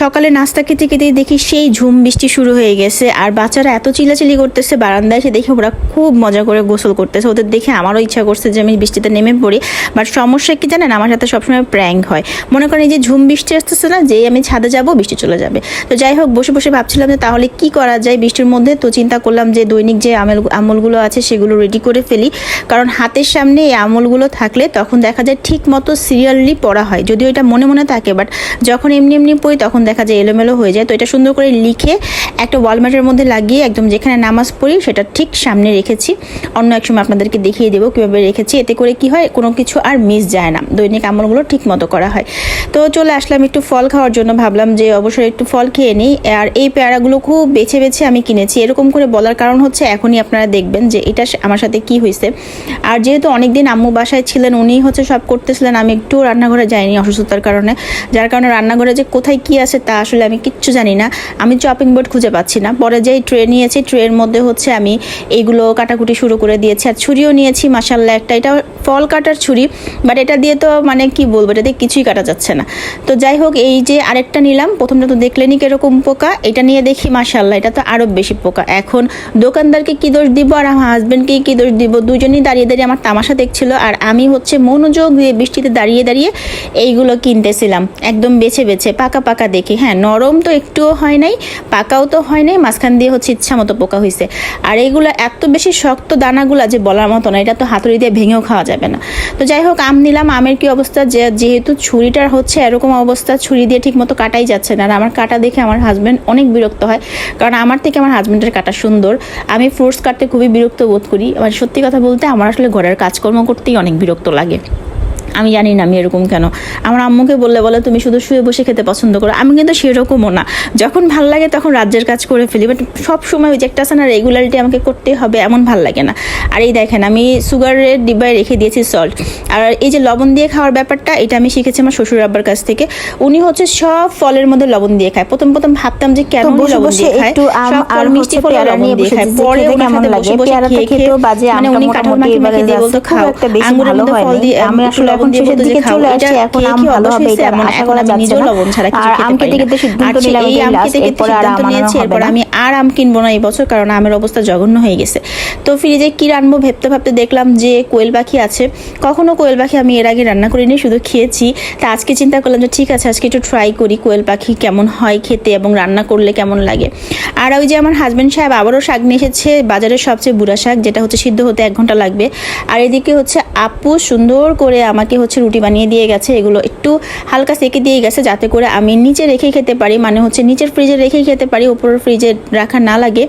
সকালে নাস্তা খেতে খেতে দেখি সেই ঝুম বৃষ্টি শুরু হয়ে গেছে, আর বাচ্চারা এত চিল্লাচিল্লি করতেছে, বারান্দায় এসে দেখে ওরা খুব মজা করে গোসল করতেছে। ওদের দেখে আমারও ইচ্ছা করছে যে আমি বৃষ্টিতে নেমে পড়ি বাট সমস্যা কি জানেন? আমার সাথে সবসময় প্র্যাঙ্ক হয়। মনে করেন এই যে ঝুম বৃষ্টি আসতেছে না, যেই আমি ছাদে যাব, বৃষ্টি চলে যাবে। তো যাই হোক, বসে বসে ভাবছিলাম যে তাহলে কি করা যায় বৃষ্টির মধ্যে? তো চিন্তা করলাম যে দৈনিক যে আমল, আমলগুলো আছে সেগুলো রেডি করে ফেলি। কারণ হাতের সামনে এই আমলগুলো থাকলে তখন দেখা যায় ঠিক মতো সিরিয়ালি পড়া হয়, যদিও এটা মনে মনে থাকে বাট যখন এমনি এমনি পড়ি তখন দেখা যায় এলোমেলো হয়ে যায়। তো এটা সুন্দর করে লিখে একটা ওয়ালমেটের মধ্যে লাগিয়ে একদম যেখানে নামাজ পড়ি সেটা ঠিক সামনে রেখেছি। অন্য এক সময় আপনাদেরকে দেখিয়ে দেবো কীভাবে রেখেছি। এতে করে কি হয়, কোনো কিছু আর মিস যায় না। দৈনিক আমলগুলো ঠিক মতো করা হয়। তো চলে আসলাম একটু ফল খাওয়ার জন্য। ভাবলাম যে অবশ্যই একটু ফল খেয়ে নিই। আর এই পেয়ারাগুলো খুব বেছে বেছে আমি কিনেছি। এরকম করে বলার কারণ হচ্ছে এখনই আপনারা দেখবেন যে এটা আমার সাথে কি হয়েছে আর যেহেতু অনেকদিন আম্মু বাসায় ছিলেন উনি হচ্ছে সব করতেছিলেন। আমি একটু রান্নাঘরে যাইনি অসুস্থতার কারণে। যার কারণে রান্নাঘরে যে কোথায় কি আছে তা আসলে আমি কিচ্ছু জানি না। আমি চপিং বোর্ড খুঁজে পাচ্ছি না। পরে যেই ট্রে নিয়েছি ট্রের মধ্যে হচ্ছে আমি এইগুলো কাটাকুটি শুরু করে দিয়েছি। আর ছুরিও নিয়েছি মাসাল্লাহ একটা। এটা ফল কাটার ছুরি বাট এটা দিয়ে তো মানে কি বলব, এটা দিয়ে কিছুই কাটা যাচ্ছে না। তো যাই হোক, এই যে আরেকটা নিলাম, প্রথমটা তো দেখলেনি কীরকম পোকা। এটা নিয়ে দেখি মাসাল্লাহ এটা তো আরও বেশি পোকা। এখন দোকানদারকে কি দোষ দিব, আর আমার হাজব্যান্ডকে কি দোষ দিব? দুজনেই দাঁড়িয়ে দাঁড়িয়ে আমার তামাশা দেখছিল, আর আমি হচ্ছে মনোযোগ দিয়ে বৃষ্টিতে দাঁড়িয়ে দাঁড়িয়ে এইগুলো কিনতেছিলাম। একদম বেছে বেছে, পাকা পাকা দেখে। হ্যাঁ নরম তো একটুও হয় নাই, পাকাও তো হয় নাই, মাঝখান দিয়ে হচ্ছে ইচ্ছা মতো পোকা হয়েছে আর এইগুলো এত বেশি শক্ত দানাগুলা যে বলার মতো না, এটা তো হাতুড়ি দিয়ে ভেঙেও খাওয়া যাবে না। তো যাই হোক, আম নিলাম, আমের কি অবস্থা? যে, যেহেতু ছুরিটার হচ্ছে এরকম অবস্থা, ছুরি দিয়ে ঠিক মতো কাটাই যাচ্ছে না। আর আমার কাটা দেখে আমার হাজব্যান্ড অনেক বিরক্ত হয়, কারণ আমার থেকে আমার হাজব্যান্ডের কাটা সুন্দর। আমি ফ্রুটস কাটতে খুবই বিরক্ত বোধ করি। মানে সত্যি কথা বলতে, আমার আসলে ঘরের কাজকর্ম করতেই অনেক বিরক্ত লাগে। আমি জানি না আমি এরকম কেন। আমার আম্মুকে বললে বলে তুমি শুধু শুয়ে বসে খেতে পছন্দ করো। আমি কিন্তু সেরকমও না। যখন ভালো লাগে তখন রাজ্যের কাজ করে ফেলি বাট সব সময় ওই যে একটা আছে না রেগুলারিটি আমাকে করতেই হবে এমন ভালো লাগে না। আর এই দেখেন আমি সুগারের ডিব্বায় রেখে দিয়েছি সল্ট আর এই যে লবণ দিয়ে খাওয়ার ব্যাপারটা এটা আমি শিখেছি আমার শ্বশুর আব্বার কাছ থেকে। উনি হচ্ছে সব ফলের মধ্যে লবণ দিয়ে খায়। প্রথম প্রথম ভাবতাম যে কেন লবণ দিয়ে খায়। সব ফল মিষ্টি হচ্ছে লবণ দিয়ে খায়। পরে ওনার সাথে বসে বসে খেয়ে খেয়ে মানে উনি কাঁঠাল মাখি মাখি দিয়ে বলতো খাও। ভালো মধ্যে ফল দিয়ে আমি আসলে লবণ এখন শেষের দিকে চলে আসছি, এখন আম ভালো হবে, এটা আশা করা যাচ্ছে না। আর খেতে আম সিদ্ধান্ত নিলাম এই যে আম খেতে খেতে সিদ্ধান্ত নিয়েছি এরপর আমি আর আম কিনবো না এই বছর কারণ আমের অবস্থা জঘন্য হয়ে গেছে। তো ফ্রিজে কি ভাবতে ভাবতে দেখলাম যে কোয়েল পাখি আছে। কখনো কোয়েল পাখি আমি এর আগে রান্না করিনি শুধু খেয়েছি। তা আজকে চিন্তা করলাম যে ঠিক আছে আজকে একটু ট্রাই করি কোয়েল পাখি কেমন হয় খেতে এবং রান্না করলে কেমন লাগে। আর ওই যে আমার হাজব্যান্ড সাহেব আবারও শাক নিয়ে এসেছে বাজারের সবচেয়ে বুড়া শাক যেটা হচ্ছে সিদ্ধ হতে এক ঘণ্টা লাগবে। আর এদিকে হচ্ছে আপু সুন্দর করে আমাকে হচ্ছে রুটি বানিয়ে দিয়ে গেছে, এগুলো একটু হালকা সেকে দিয়ে গেছে যাতে করে আমি নিচে রেখে খেতে পারি মানে হচ্ছে নিচের ফ্রিজে রেখেই খেতে পারি, উপরের ফ্রিজে রাখা না লাগে।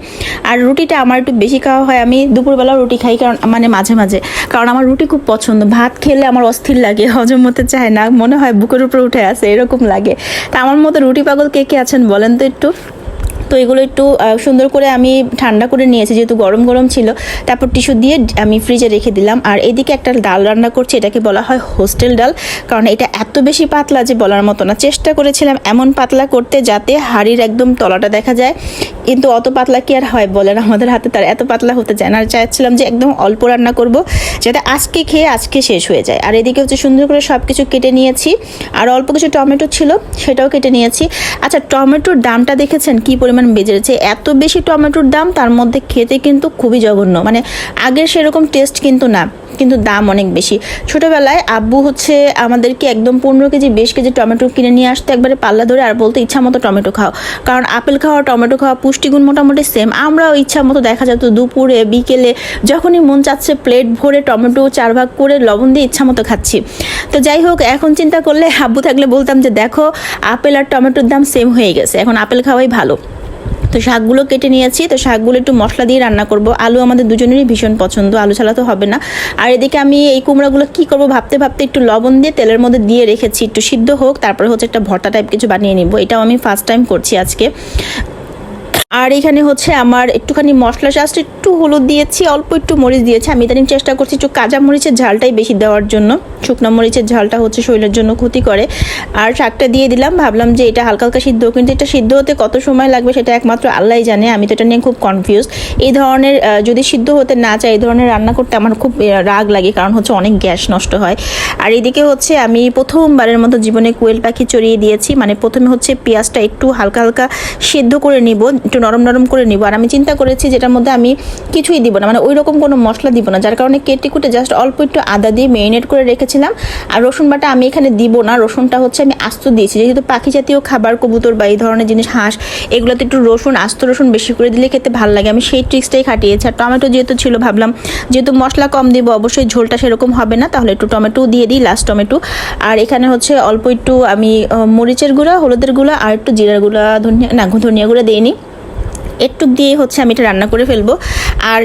আর রুটিটা আমার একটু বেশি খাওয়া হয়, আমি দুপুরবেলা রুটি খাই, কারণ মানে মাঝে মাঝে, কারণ আমার রুটি খুব পছন্দ, ভাত খেলে আমার অস্থির লাগে, হজম হতে চায় না, মনে হয় বুকের উপরে উঠে আসে এরকম লাগে। তা আমার মতো রুটি পাগল কে কে আছেন বলেন তো একটু। তো এগুলো একটু সুন্দর করে আমি ঠান্ডা করে নিয়েছি, যেহেতু গরম গরম ছিল। তারপর টিস্যু দিয়ে আমি ফ্রিজে রেখে দিলাম। আর এদিকে একটা ডাল রান্না করছি, এটাকে বলা হয় হোস্টেল ডাল। কারণ এটা এত বেশি পাতলা যে বলার মতো না। চেষ্টা করেছিলাম এমন পাতলা করতে যাতে হাড়ির একদম তলাটা দেখা যায়। কিন্তু অত পাতলা কি আর হয় বলেন? আমাদের হাতে তার এত পাতলা হতে চায় না। আর চাইছিলাম যে একদম অল্প রান্না করব, যাতে আজকে খেয়ে আজকে শেষ হয়ে যায়। আর এদিকে হচ্ছে সুন্দর করে সব কিছু কেটে নিয়েছি। আর অল্প কিছু টমেটো ছিল, সেটাও কেটে নিয়েছি। আচ্ছা টমেটোর দামটা দেখেছেন? কি পরিমাণ বেজেছে এত বেশি টমেটোর দাম, তার মধ্যে খেতে কিন্তু খুবই জঘন্য। মানে আগের সেরকম টেস্ট কিন্তু না, কিন্তু দাম অনেক বেশি। ছোটোবেলায় আব্বু হচ্ছে আমাদেরকে একদম পনেরো কেজি, বিশ কেজি টমেটো কিনে নিয়ে আসতে একবারে পাল্লা ধরে আর বলতে, ইচ্ছা মতো টমেটো খাও। কারণ আপেল খাওয়া, টমেটো খাওয়া পুষ্টিগুণ মোটামুটি সেম আমরাও ইচ্ছা মতো দেখা যেত দুপুরে, বিকেলে যখনই মন চাচ্ছে প্লেট ভরে টমেটো চার ভাগ করে লবণ দিয়ে ইচ্ছা মতো খাচ্ছি। তো যাই হোক, এখন চিন্তা করলে আব্বু থাকলে বলতাম যে, দেখো, আপেল আর টমেটোর দাম সেম হয়ে গেছে। এখন আপেল খাওয়াই ভালো। তো শাকগুলো কেটে নিয়েছি, তো শাকগুলো একটু মশলা দিয়ে রান্না করব। আলু আমাদের দুজনেরই ভীষণ পছন্দ, আলু ছাড়া তো হবে না। আর এদিকে আমি এই কুমড়াগুলো কি করব ভাবতে ভাবতে একটু লবণ দিয়ে তেলের মধ্যে দিয়ে রেখেছি, একটু সিদ্ধ হোক, তারপরে হচ্ছে একটা ভর্তা টাইপ কিছু বানিয়ে নিব। এটাও আমি ফার্স্ট টাইম করছি আজকে। আর এখানে হচ্ছে আমার একটুখানি মশলা জাস্ট একটু হলুদ দিয়েছি, অল্প একটু মরিচ দিয়েছি। আমি ইদানিং চেষ্টা করছি একটু কাঁচা মরিচের ঝালটাই বেশি দেওয়ার জন্য। শুকনো মরিচের ঝালটা হচ্ছে শরীরের জন্য ক্ষতি করে। আর শাকটা দিয়ে দিলাম, ভাবলাম যে এটা হালকা হালকা সিদ্ধ, কিন্তু এটা সিদ্ধ হতে কত সময় লাগবে সেটা একমাত্র আল্লাহই জানে। আমি তো এটা নিয়ে খুব কনফিউজ এই ধরনের যদি সিদ্ধ হতে না চাই, এই ধরনের রান্না করতে আমার খুব রাগ লাগে, কারণ হচ্ছে অনেক গ্যাস নষ্ট হয়। আর এদিকে হচ্ছে আমি প্রথমবারের মতো জীবনে কোয়েল পাখি চড়িয়ে দিয়েছি। মানে প্রথমে হচ্ছে পেঁয়াজটা একটু হালকা হালকা সিদ্ধ করে নিব, একটু নরম নরম করে নিব। আর আমি চিন্তা করেছি যেটার মধ্যে আমি কিছুই দিব না। মানে ওই রকম কোনো মশলা দিব না। যার কারণে কেটে কুটে জাস্ট অল্প একটু আদা দিয়ে মেরিনেট করে রেখেছিলাম। আর রসুন বাটা আমি এখানে দিব না। রসুনটা হচ্ছে আমি আস্ত দিয়েছি। যেহেতু পাখি জাতীয় খাবার, কবুতর বা এই ধরনের জিনিস, হাঁস, এগুলোতে একটু রসুন, আস্ত রসুন বেশি করে দিলে খেতে ভালো লাগে। আমি সেই ট্রিক্সটাই খাটিয়েছি। আর টমেটো যেহেতু ছিল, ভাবলাম যেহেতু মশলা কম দিব, অবশ্যই ঝোলটা সেরকম হবে না। তাহলে একটু টমেটো দিয়ে দিই লাস্ট টমেটো। আর এখানে হচ্ছে অল্প একটু আমি মরিচের গুঁড়া, হলুদের গুঁড়া, আর একটু জিরার গুঁড়া, ধনিয়া, না, ধনিয়া গুঁড়া দিইনি একটু দিয়ে হচ্ছে আমি এটা রান্না করে ফেলব। আর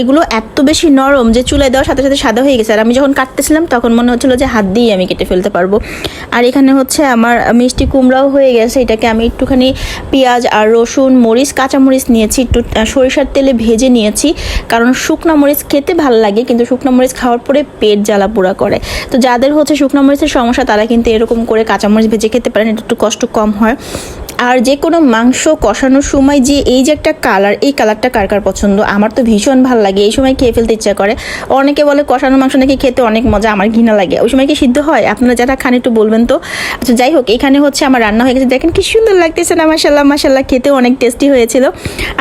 এগুলো এত বেশি নরম যে চুলায় দেওয়ার সাথে সাথে সাদা হয়ে গেছে। আর আমি যখন কাটতেছিলাম, তখন মনে হচ্ছিল যে হাত দিয়ে আমি কেটে ফেলতে পারব। আর এখানে হচ্ছে আমার মিষ্টি কুমড়াও হয়ে গেছে। এটাকে আমি একটুখানি পেঁয়াজ আর রসুন, মরিচ কাঁচা মরিচ নিয়েছি, একটু সরিষার তেলে ভেজে নিয়েছি। কারণ শুকনো মরিচ খেতে ভালো লাগে, কিন্তু শুকনো মরিচ খাওয়ার পরে পেট জ্বালা পোড়া করে। তো যাদের হচ্ছে শুকনো মরিচের সমস্যা, তারা কিন্তু এরকম করে কাঁচা মরিচ ভেজে খেতে পারেন। এটা একটু কষ্ট কম হয়। আর যে কোনো মাংস কষানোর সময় যে এই যে একটা কালার এই কালারটা কার কার পছন্দ? আমার তো ভীষণ ভালো লাগে, এই সময় খেয়ে ফেলতে ইচ্ছা করে। অনেকে বলে কষানো মাংস নাকি খেতে অনেক মজা, আমার ঘৃণা লাগে। ওই সময় কি সিদ্ধ হয়? আপনারা যারা খান একটু বলবেন তো। আচ্ছা যাই হোক, এখানে হচ্ছে আমার রান্না হয়ে গেছে। দেখেন কি সুন্দর লাগতেছে না মাসাল্লাহ মাসাল্লাহ খেতেও অনেক টেস্টি হয়েছিল।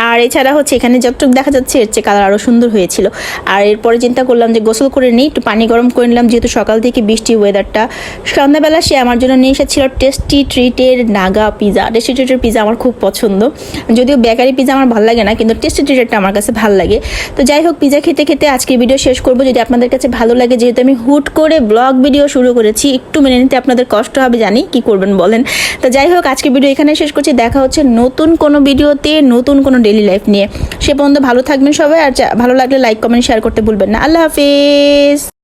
আর এছাড়া হচ্ছে এখানে যতটুকু দেখা যাচ্ছে, এর চেয়ে কালার আরও সুন্দর হয়েছিল। আর এরপরে চিন্তা করলাম যে গোসল করে নিই, একটু পানি গরম করে নিলাম, যেহেতু সকাল থেকে বৃষ্টি ওয়েদারটা সন্ধ্যাবেলা সে আমার জন্য নিয়ে এসেছিল টেস্টি ট্রিটের নাগা পিজা টেস্টি ট্রিটের পিজা আমার খুব পছন্দ। যদিও বেকারি পিজা আমার ভালো লাগে না, কিন্তু টেস্টি ট্রিটেরটা আমার কাছে ভালো লাগে। তো যাই হোক পিজা খেতে খেতে আজকের ভিডিও শেষ করব। যদি আপনাদের কাছে ভালো লাগে, যেহেতু আমি হুট করে ব্লগ ভিডিও শুরু করেছি, একটু মেনে নিতে আপনাদের কষ্ট হবে, জানি কি করবেন বলেন। তো যাই হোক আজকের ভিডিও এখানে শেষ করছি। দেখা হচ্ছে নতুন কোনো ভিডিওতে নতুন কোনো ডেলি লাইফ নিয়ে। সে পর্যন্ত ভালো থাকবেন সবাই, আর ভালো লাগলে লাইক কমেন্ট শেয়ার করতে ভুলবেন না। আল্লাহ হাফেজ!